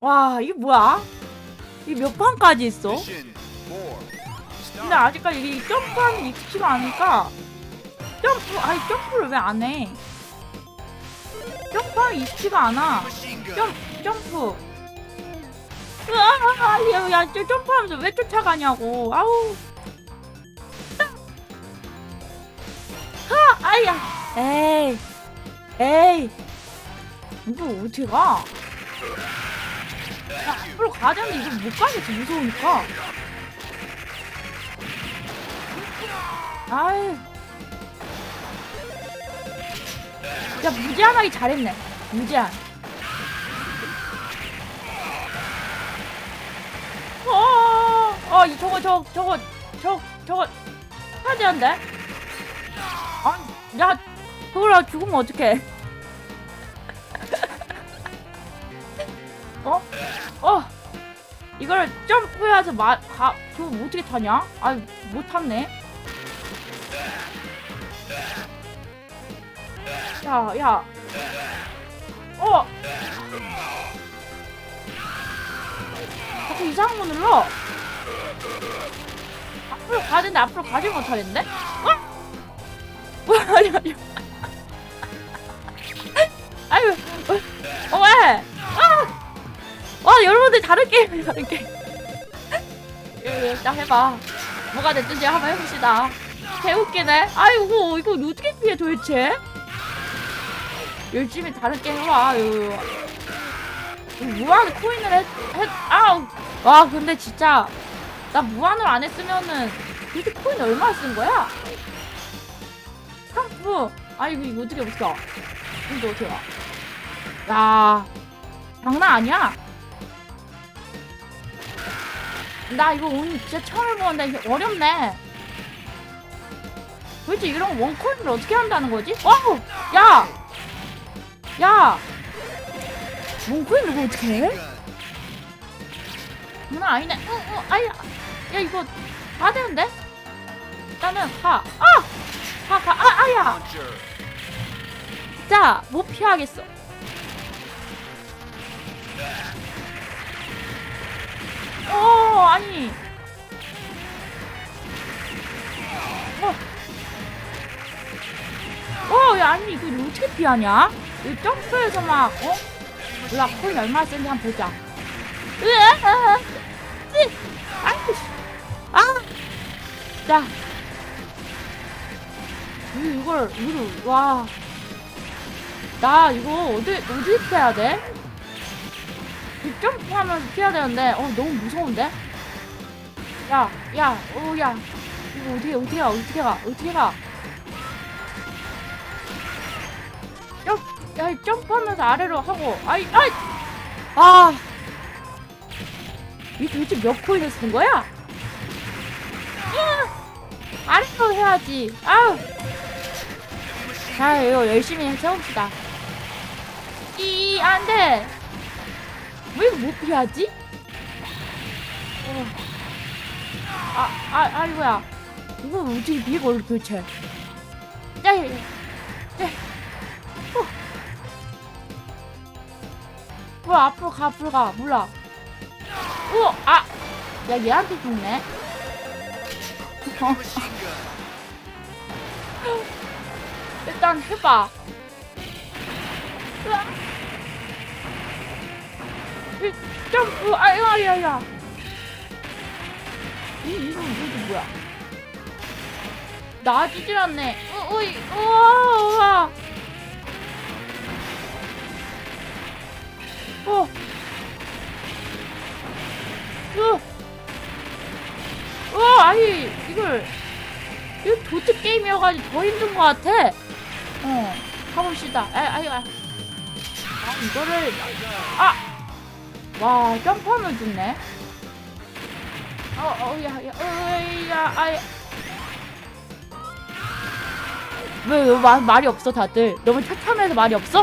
와 이게 뭐야? 이게 몇 판까지 있어? 근데 아직까지 이 점프하는 익숙치가 않으니까 점프 아니 점프를 왜 안 해? 점프하는 익숙치가 않아. 점 점프. 으아, 야, 야, 저 점프하면서 왜 쫓아가냐고. 아우. 하, 아야. 에이, 에이. 이거 어떻게 가? 야, 앞으로 가야 되는데 이거 못 가겠지 무서우니까. 아유. 야 무제한하기 잘했네. 무제한. 어, 어, 이 저거, 저, 저거, 저, 저거 해야 되는데. 아, 야, 그거라 죽으면 어떡해? 어? 이거를 점프해서 마, 가, 저거 어떻게 타냐? 아, 못 탔네. 야, 야. 어! 자꾸 이상한 거 눌러. 앞으로 가야 되는데 앞으로 가지 못하겠는데? 어? 뭐야, 아니, 아니. 아유, 어, 어, 왜? 여러분들 다른 게임이야, 다른 게임. 예, 일단 해봐. 뭐가 됐든지 한번 해봅시다. 개웃기네. 아이고, 이거 어떻게 피해 도대체? 열심히 다른 게임 해봐. 이거. 무한 코인을 했, 했, 아우. 와, 근데 진짜, 나 무한을 안 했으면은, 이렇게 코인 얼마 쓴 거야? 상품. 아, 이거, 이거 어떻게, 와? 이거 어떻게 와? 야, 장난 아니야? 나 이거 오늘 진짜 처음 해보는데 이게 어렵네. 도대체 이런 원코인을 어떻게 한다는 거지? 어우! 야! 야! 원코인을 이거 어떻게 해? 장난 아니네. 어, 어, 아야. 야, 이거 다 되는데? 일단은 가. 아! 가, 가. 아, 아야. 진짜 못 피하겠어. 어, 아니. 어. 어, 야, 아니, 이거 어떻게 피하냐? 이 점프해서 막, 어? 몰라, 코인 얼마 센지 한번 보자. 으아! 씨. 아! 자. 이- 이걸, 이걸, 와. 나 이거 어디, 어디 피해야 돼? 이 점프 하면서 피해야 되는데, 어, 너무 무서운데? 야, 야, 어, 야. 이거 어떻게, 어떻게 가, 어떻게 가, 어떻게 가. 점, 야, 이 점프하면서 아래로 하고, 아이, 아이! 아! 이 도대체 몇 코인을 쓴 거야? 아! 아래로 해야지. 아우! 자, 이거 열심히 해봅시다. 이, 안 돼! 왜 못 피하지? 어. 아, 아, 아이고야. 이거 어떻게 걸 도대체. 야, 야, 야. 야. 어. 뭐야, 앞으로 가, 앞으로 가. 몰라. 어, 아! 야, 얘한테 죽네. 어. 일단 해봐. 점프, 아유, 아유, 아유. 이, 이거, 이거 뭐야? 나아지질 않네. 어, 어이, 우와, 우와. 어. 어. 어, 아니, 이걸. 이거 도트 게임이어가지고 더 힘든 것 같아. 어, 가봅시다. 아, 아유, 아. 아, 이거를. 아! 와, 점프하면 죽네. 어, 어, 야, 야, 어, 야, 아, 야. 왜, 왜 말, 말이 없어, 다들? 너무 착함해서 말이 없어?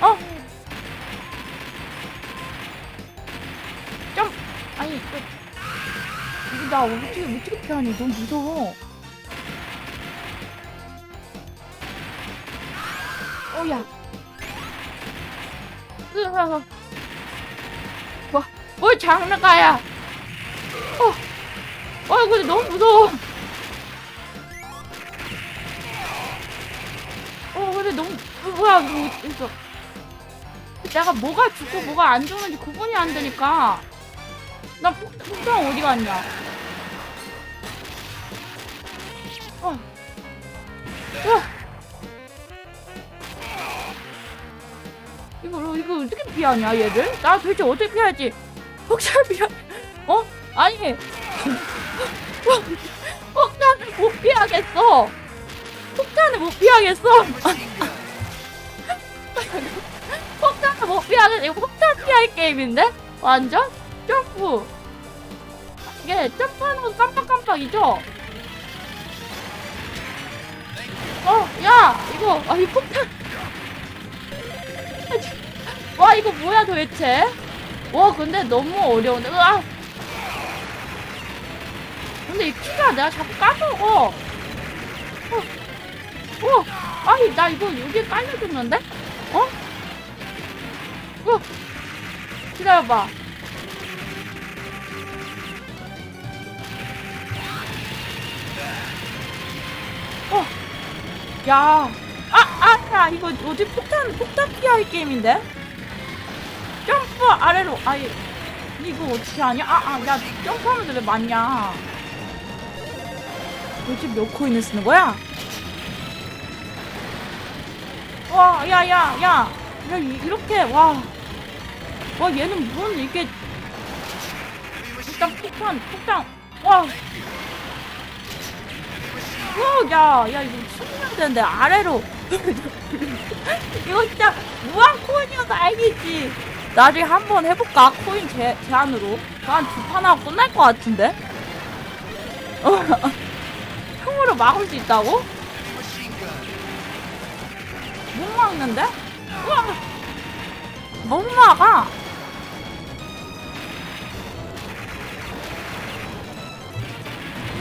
어? 점, 아니, 이거, 나 어떻게, 어떻게 피하니? 너무 무서워. 어 야. 으아. 뭘 장르가야 어, 어 근데 너무 무서워 어 근데 너무 어, 뭐야 이거 있어 내가 뭐가 죽고 뭐가 안 죽는지 구분이 안 되니까 나 폭- 폭탄 어디 갔냐 어. 어. 피하냐 얘를? 나 도대체 어떻게 피하지? 폭탄 피하 어? 아니 폭탄을 못 피하겠어 폭탄을 못 피하겠어 폭탄을 못 피하겠어 이거 폭탄 피할 게임인데? 완전? 점프 이게 점프하는 거 깜빡깜빡이죠? 어, 야, 이거, 아, 이 폭탄. 와, 이거 뭐야 도대체? 와, 근데 너무 어려운데. 으아! 근데 이 키가 내가 자꾸 까먹어. 어, 어, 아니, 나 이거 여기에 깔려줬는데? 어? 어, 기다려봐. 어, 야, 아, 아, 야, 이거 어디 폭탄, 폭탄 피할 게임인데? 점프 아래로, 아니, 이거 어떻게 하냐? 아, 아, 야, 점프하면서 왜 맞냐? 도대체 몇 코인을 쓰는 거야? 와, 야, 야, 야, 야, 이- 이렇게, 와, 와, 얘는 뭔 이게, 일단 폭탄, 폭탄, 와, 어, 야, 야, 이거 숨으면 되는데, 아래로. 이거 진짜 무한 코인이어서 알겠지. 나중에 한번 해볼까? 코인 제, 제한으로. 한두판 하고 끝날 것 같은데? 어, 총으로 막을 수 있다고? 못 막는데? 우와! 못 막아!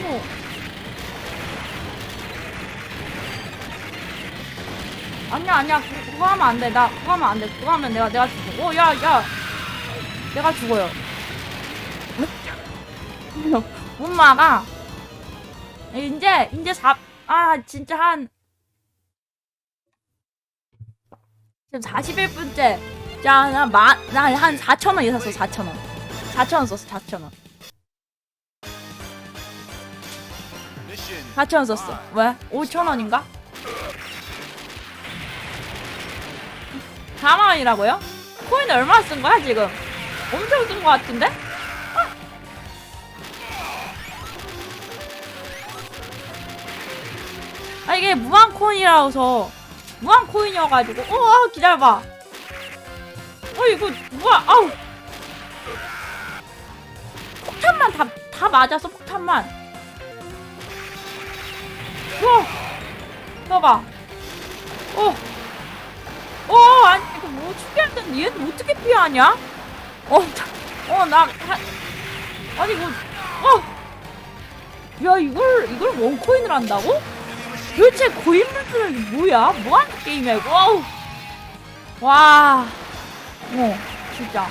어머. 아니야 아니야 그- 그거 하면 안 돼 나 그거 하면 안 돼 그거 하면 내가 내가 죽어 오야야 내가 죽어요 못 막아 이제 이제 4 아 진짜 한 지금 41분째 자나나한 4천원 이상 썼어 4천원 4천원 썼어 4천원 4천원 썼어 왜? 5천원인가? 4만 원이라고요? 코인 얼마 쓴 거야 지금? 엄청 쓴거 같은데? 이게 무한 코인이라서 무한 코인이어가지고 어 아, 기다려봐 어 이거 뭐야 아우 폭탄만 다, 다 맞았어 폭탄만 와 봐봐 어 어, 아니, 이거 뭐 축구할 땐 얘는 어떻게 피하냐? 어, 자, 어, 나, 하, 아니, 뭐, 어! 야, 이걸, 이걸 원코인을 한다고? 도대체 고인물들은 뭐야? 뭐 하는 게임이야, 이거? 와. 어, 진짜.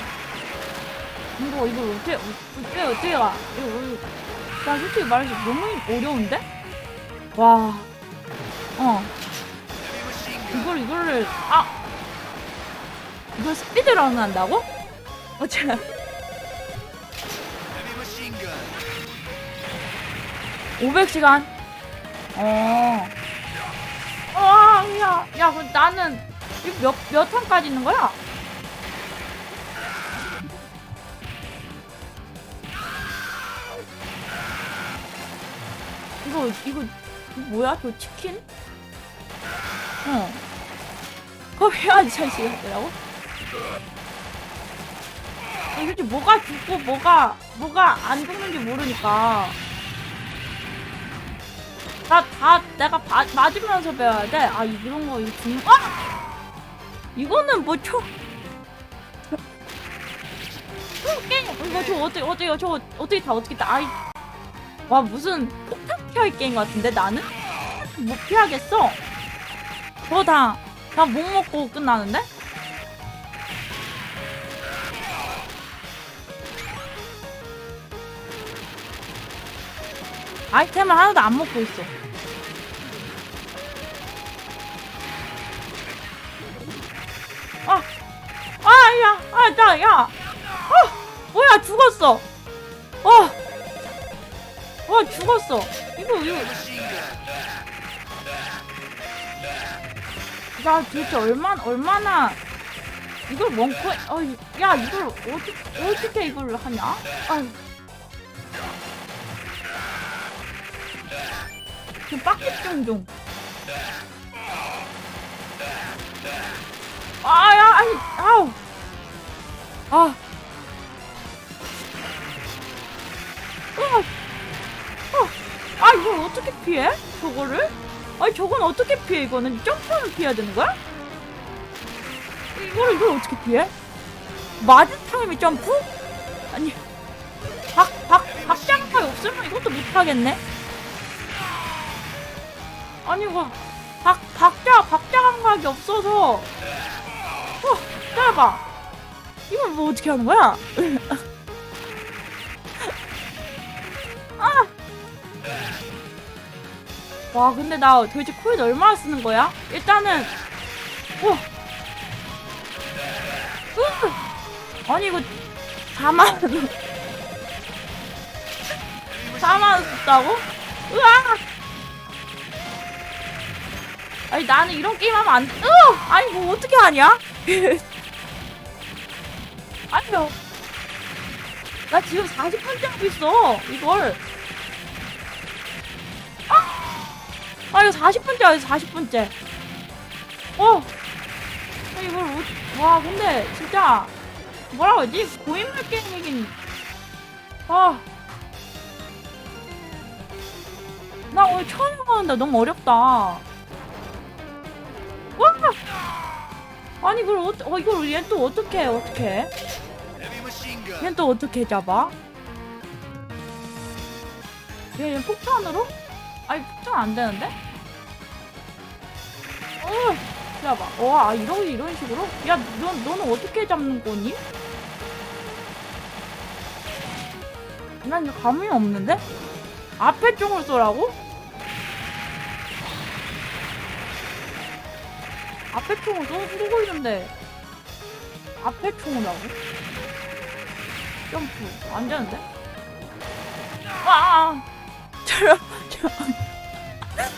이거, 이거 어떻게, 어떻게, 어떻게 가? 이거. 나 솔직히 말해서 너무 어려운데? 와. 어. 이걸 이거를 아 이걸 스피드런 한다고? 어째 500시간 어. 아, 야, 야, 그럼 나는 이거 몇, 몇 탄까지 있는 거야? 이거, 이거, 이거 뭐야? 저 치킨? 어. 거기 아저씨 같더라고? 아니, 솔직히 뭐가 죽고 뭐가, 뭐가 안 죽는지 모르니까. 다, 다 내가 봐- 맞으면서 배워야 돼. 아, 이런 거, 이거 죽는, 아! 이거는 뭐, 초, 초, 게임, 이거 저 어떻게, 어떻게, 저 어떻게 다, 어떻게 다, 아이. 와, 무슨 폭탄 피할 게임 같은데, 나는? 못 피하겠어. 저거 다, 다 목 먹고 끝나는데? 아이템을 하나도 안 먹고 있어. 아, 아, 야, 아, 나, 야, 어, 뭐야, 죽었어. 어, 어, 죽었어. 이거, 이거, 야, 도대체 얼마, 얼마나, 이걸 원코인, 어, 야, 이걸 어떻게, 어떻게 이걸 하냐? 아 유. 그 빡집 종종. 아, 야, 아니, 아우. 아. 어, 어, 아, 이걸 어떻게 피해? 저거를? 아니, 저건 어떻게 피해, 이거는? 점프를 피해야 되는 거야? 이거를, 이걸 어떻게 피해? 맞은 타임이 점프? 아니, 박, 박, 박장파이 없으면 이것도 못하겠네? 아니 이거 박 박자 박자 감각이 없어서 어 짧아 이걸 뭐 어떻게 하는 거야? 아! 와 근데 나 도대체 코인 얼마나 쓰는 거야? 일단은 와 으! 아니 이거 4만 원 4만 원 썼다고? 으아! 아니 나는 이런 게임 하면 안 돼. 으! 아니 뭐 어떻게 하냐? 아니요. 나 지금 40분째 하고 있어. 이걸. 아! 아 이거 40분째 하고 있어. 40분째. 어. 아, 이걸 어, 와 근데 진짜 뭐라고 하지? 고인물 게임이긴. 아. 나 오늘 처음 해보는데 너무 어렵다. 아니 이걸 어, 어 이걸 얘 또 어떻게 어떻게? 얘 또 어떻게 잡아? 얘, 얘 폭탄으로? 아니 폭탄 안 되는데? 어, 잡아. 와 이런 이런 식으로? 야, 너 너는 어떻게 잡는 거니? 난 감이 없는데? 앞에 쪽을 쏘라고? 앞에 총을 쏘, 쏘고 있는데 앞에 총을 하고 점프 안 되는데? 아, 아 저런 저런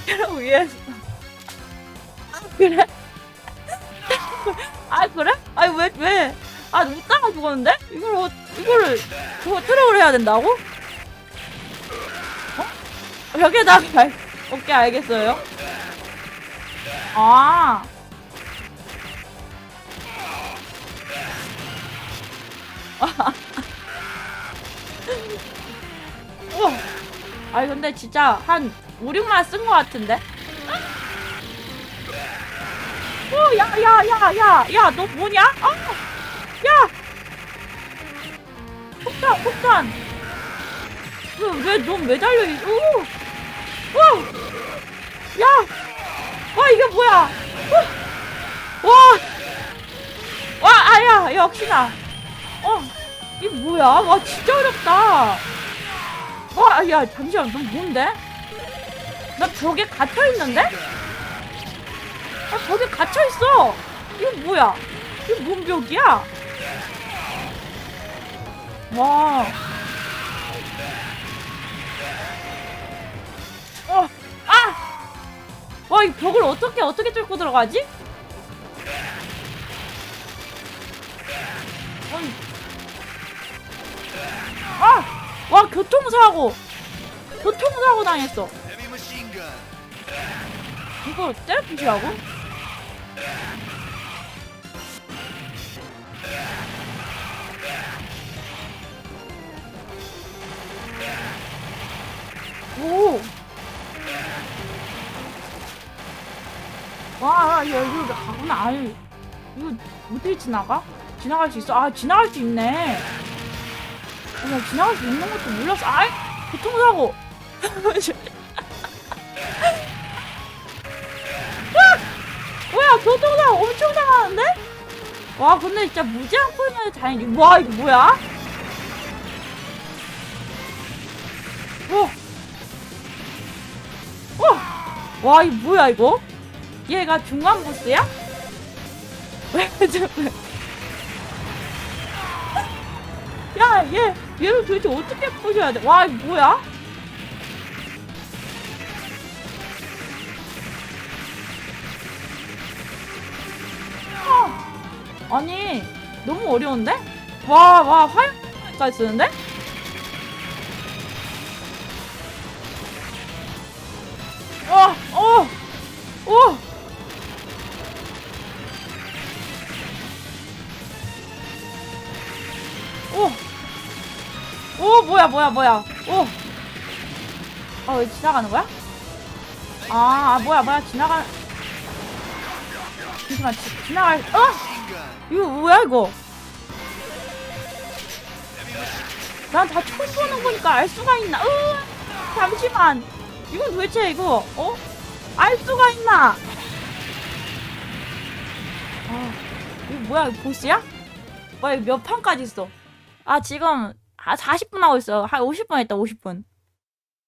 저런 위에서 아 그래? 아 그래? 아니 왜 왜? 아 웃다가 죽었는데? 이걸 어, 이거를 저거 트럭을 해야 된다고? 어? 벽에다가 오케이 알겠어요. 아. 우와. 아니 근데 진짜 한 5, 6만 쓴 것 같은데? 오, 야, 야, 야, 야, 야, 너 뭐냐? 아, 야! 폭탄, 폭탄! 왜, 넌왜 달려있어? 오! 와! 야! 와, 이게 뭐야? 오! 와! 와, 아 야, 역시나! 어, 이게 뭐야? 와, 진짜 어렵다! 와, 야, 잠시만, 넌 뭔데? 나 벽에 갇혀 있는데? 아, 벽에 갇혀 있어! 이거 뭐야? 이거 뭔 벽이야? 와. 어, 아! 와, 이 벽을 어떻게, 어떻게 뚫고 들어가지? 아니. 아! 와, 교통사고! 교통사고 당했어. 이거 때려부시라고? 오! 와, 야, 이거 가구나. 아유, 이거 어떻게 지나가? 지나갈 수 있어? 아, 지나갈 수 있네. 야, 지나갈 수 있는 것도 몰랐어. 아이, 교통사고. 뭐야 교통사고 엄청 당하는데? 와 근데 진짜 무제한 코인에 다행이 와 이거 뭐야? 와 와, 이 뭐야, 이거? 얘가 중간 보스야? 왜. 야, 얘, 얘를 도대체 어떻게 부셔야 돼? 와, 이 뭐야? 아, 아니, 너무 어려운데? 와, 와, 화염까지 쓰는데? 뭐야, 뭐야, 오. 어, 왜 지나가는 거야? 아, 아, 뭐야, 뭐야, 지나가. 잠시만, 지, 지나갈, 어? 이거 뭐야, 이거? 난 다 처음 보는 거니까 알 수가 있나? 으, 잠시만. 이건 도대체 이거, 어? 알 수가 있나? 아, 이거 뭐야, 이거 보스야? 뭐야, 이거 몇 판까지 있어? 아, 지금, 아, 40분 하고 있어. 한 50분 했다, 50분.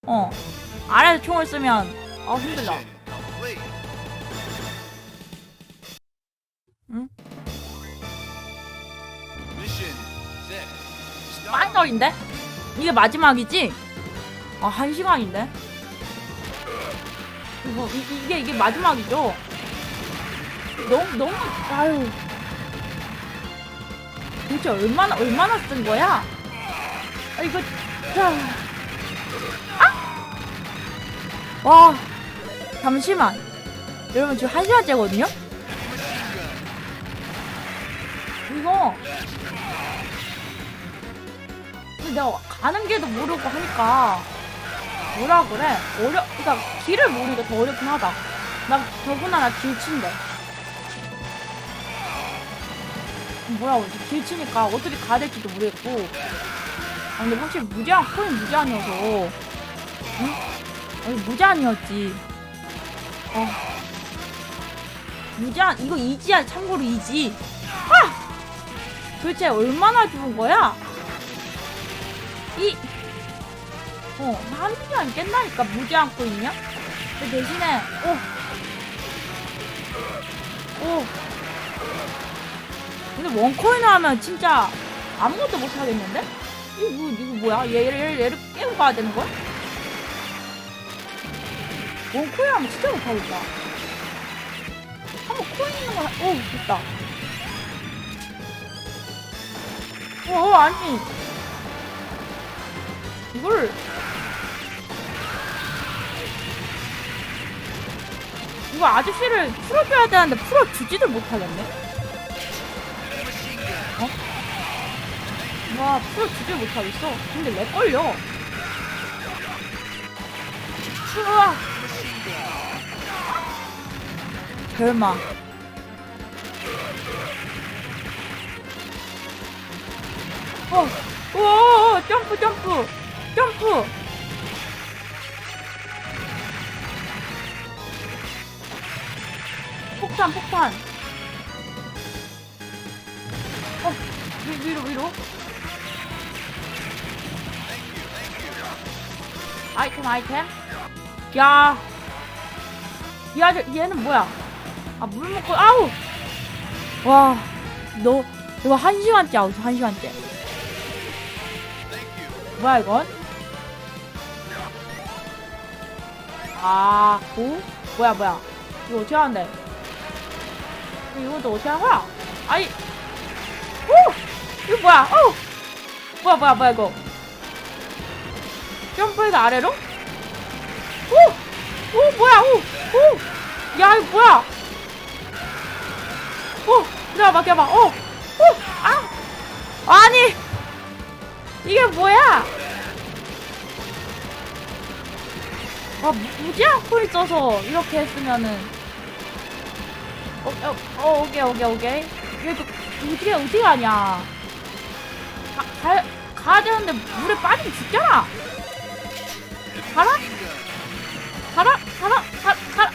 어. 아래에서 총을 쓰면, 아, 힘들다. 응? 파이널인데? 이게 마지막이지? 아, 한 시간인데? 이거, 이, 이게, 이게 마지막이죠? 너무, 너무, 아유. 도대체 얼마나, 얼마나 쓴 거야? 아, 이거, 자. 아! 와, 잠시만. 여러분, 지금 한 시간째거든요? 이거, 근데 내가 가는 길도 모르고 하니까 뭐라 그래 어려 그러니까 길을 모르니까 더 어렵긴 하다 나 더구나 나 길친데 뭐라 그러지 길치니까 어떻게 가야 될지도 모르겠고 아 근데 확실히 무제한 코인 무제한이어서 응? 아니 무제한이었지 어 무제한 이거 이지야 참고로 이지 아 도대체 얼마나 좋은 거야 이, 어, 한 시간 깼나니까 무제한 코인이야? 그 대신에, 오, 오. 근데 원코인을 하면 진짜 아무것도 못 하겠는데? 이거, 뭐, 이거 뭐야? 얘를, 얘를, 깨고 가야 되는 거야? 원코인 하면 진짜 못하겠다. 한번 코인 있는 거, 하- 오, 됐다. 어, 아니. 이걸 이거 아저씨를 풀어줘야 되는데 풀어주지도 못하겠네 와 풀어주질 못하겠어 근데 왜 걸려 우와 별마 어, 오, 점프, 점프, 점프. 폭탄, 폭탄. 어, 위, 위로, 위로. 아이템, 아이템. 야, 야, 얘는 뭐야? 아, 물 먹고, 아우! 와, 너, 이거 한 시간째 아웃, 한 시간째. 뭐야 이건? 아, 오? 뭐야 뭐야? 이거 어떻게 하는데? 이것도 어떻게 하는 거야? 아니, 오! 이거 뭐야? 오! 뭐야 뭐야 뭐야 이거? 점프해서 아래로? 오! 오 뭐야? 오! 오! 야 이거 뭐야? 오! 기다려봐 기다려봐 오! 오! 아! 아니! 이게 뭐야? 아, 무지한 코인 써서 이렇게 했으면은. 어, 어, 어, 오케이, 오케이, 오케이. 이거 어떻게, 어떻게 하냐. 가, 가, 가야 되는데 물에 빠지면 죽잖아. 가라? 가라? 가라? 가라? 가라?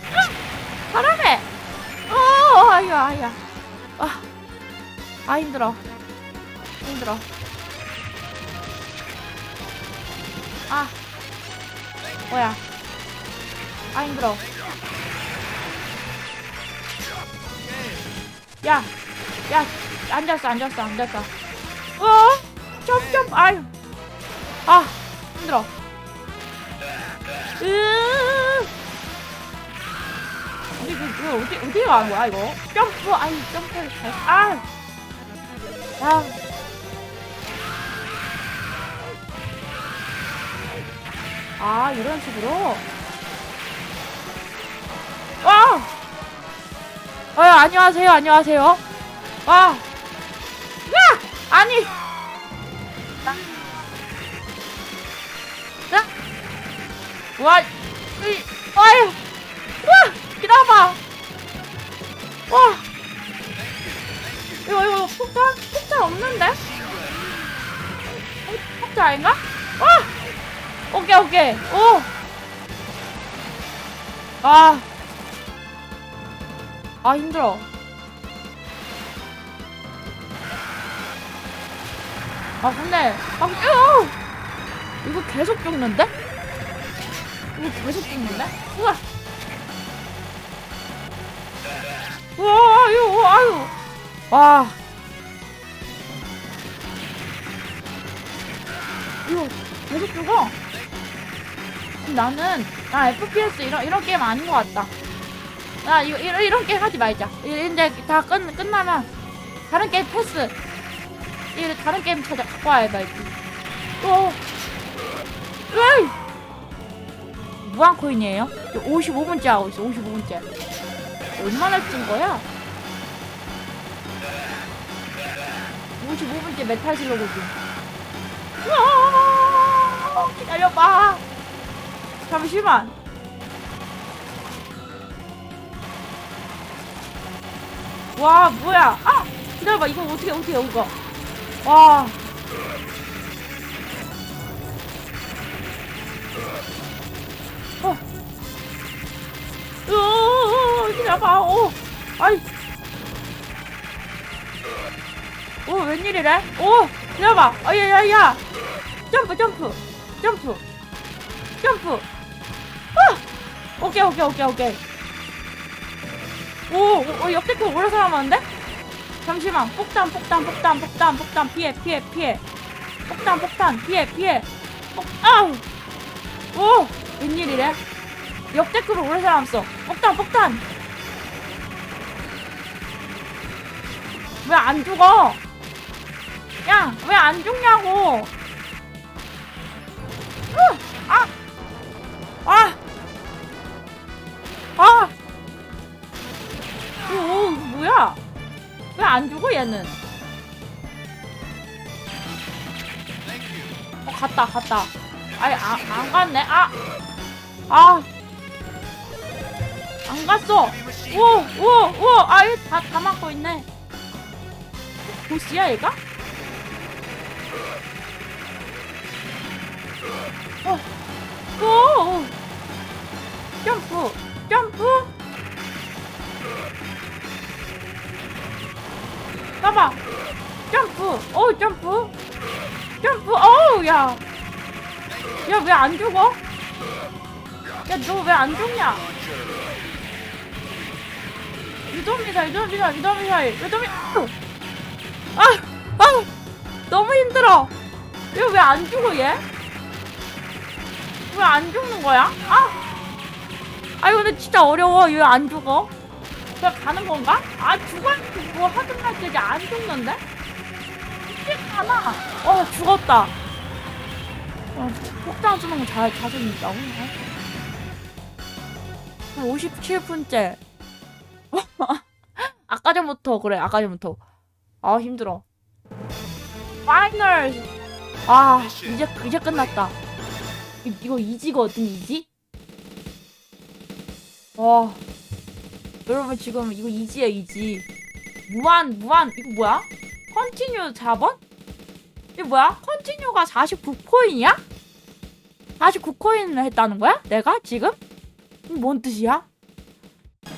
가라네! 어, 아야, 아야. 아, 아, 힘들어. 힘들어. 아. 뭐야. 아, 힘들어. 야, 야, 앉았어, 앉았어, 앉았어. 어? 점점, 아유. 아, 힘들어. 으, 어디, 그, 그, 어디, 어디 가는 거야, 이거? 점프, 아이, 점프를 잘, 아, 아. 아, 이런 식으로? 와! 어, 안녕하세요, 안녕하세요. 와! 야! 아니! 나, 나, 와, 이, 아유! 와! 기다려봐! 와! 이거, 이거, 폭탄? 폭탄 없는데? 어, 폭탄 아닌가? 와! 오케이, 오케이. 오! 아. 아, 힘들어. 아, 근데, 아, 으 이거 계속 죽는데? 이거 계속 죽는데? 우와! 우와, 아유, 아유. 와. 이거 계속 죽어. 나는 나 FPS 이런 이런 게임 아닌 것 같다. 나 이거 이런 이런 게임 하지 말자. 이- 이제 다 끝 끝나면 다른 게임 패스. 이 다른 게임 찾아 갖고 와야 돼. 또, 으이! 무한 코인이에요? 55분째 하고 있어. 55분째. 얼마나 찐 거야? 55분째 메탈 슬러그지. 으아! 기다려봐. 잠시만. 와, 뭐야. 아! 기다려봐. 이거 어떻게, 어떻게, 이거. 와. 기다려봐. 오. 아이. 오, 웬일이래? 오, 기다려봐. 아, 야, 야, 야. 점프, 점프. 점프. 점프. 아! 오케이, 오케이, 오케이, 오케이. 오, 오, 오 옆에 거 오래 살아남았는데? 잠시만. 폭탄, 폭탄, 폭탄, 폭탄, 폭탄. 피해, 피해, 피해. 폭탄, 폭탄. 피해, 피해. 폭, 아우! 오! 웬일이래? 역대급으로 오래 살아남았어. 폭탄, 폭탄! 왜 안 죽어? 야, 왜 안 죽냐고! 으! 아! 아! 아! 오, 뭐야? 왜 안 죽어, 얘는? 어, 갔다, 갔다. 아니, 안, 안 갔네. 아! 아! 안 갔어! 오! 오! 오! 아, 얘 다, 다 막고 있네. 보스야, 얘가? 어! 오! 점프! 점프! 봐봐! 점프! 오, 점프! 점프! 어우, 야! 야, 왜 안 죽어? 야, 너 왜 안 죽냐? 유도미사일, 유도미사일, 유도미사일, 유도미, 아! 아! 너무 힘들어! 얘왜안 죽어, 얘? 왜 안 죽는 거야? 아! 아이 근데 진짜 어려워. 얘안 죽어? 그냥 가는 건가? 아 죽었는데 뭐 하든 말 되지 안 죽는데? 이게 가나? 어 죽었다. 어, 폭탄 쏘는 거 잘, 자신 있다고? 57분째. 아까 전부터 그래 아까 전부터. 아 힘들어. 파이널. 아 이제 이제 끝났다. 이- 이거 이지거든 이지? 와 여러분 지금 이거 이지야 이지 무한 무한 이거 뭐야? 컨티뉴 4번? 이거 뭐야? 컨티뉴가 49코인이야? 49코인을 했다는 거야? 내가 지금? 뭔 뜻이야?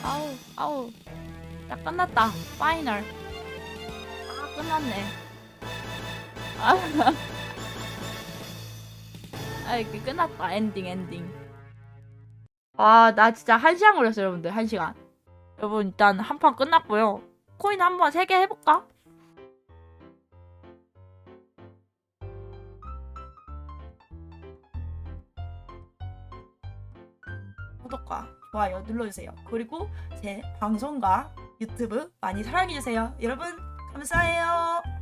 아우 아우 야 끝났다 파이널 아 끝났네 아 아, 이게 끝났다. 엔딩, 엔딩. 아, 나 진짜 한 시간 걸렸어요, 여러분들. 한 시간. 여러분, 일단 한 판 끝났고요. 코인 한번 세 개 해볼까? 구독과 좋아요 눌러주세요. 그리고 제 방송과 유튜브 많이 사랑해주세요. 여러분 감사해요.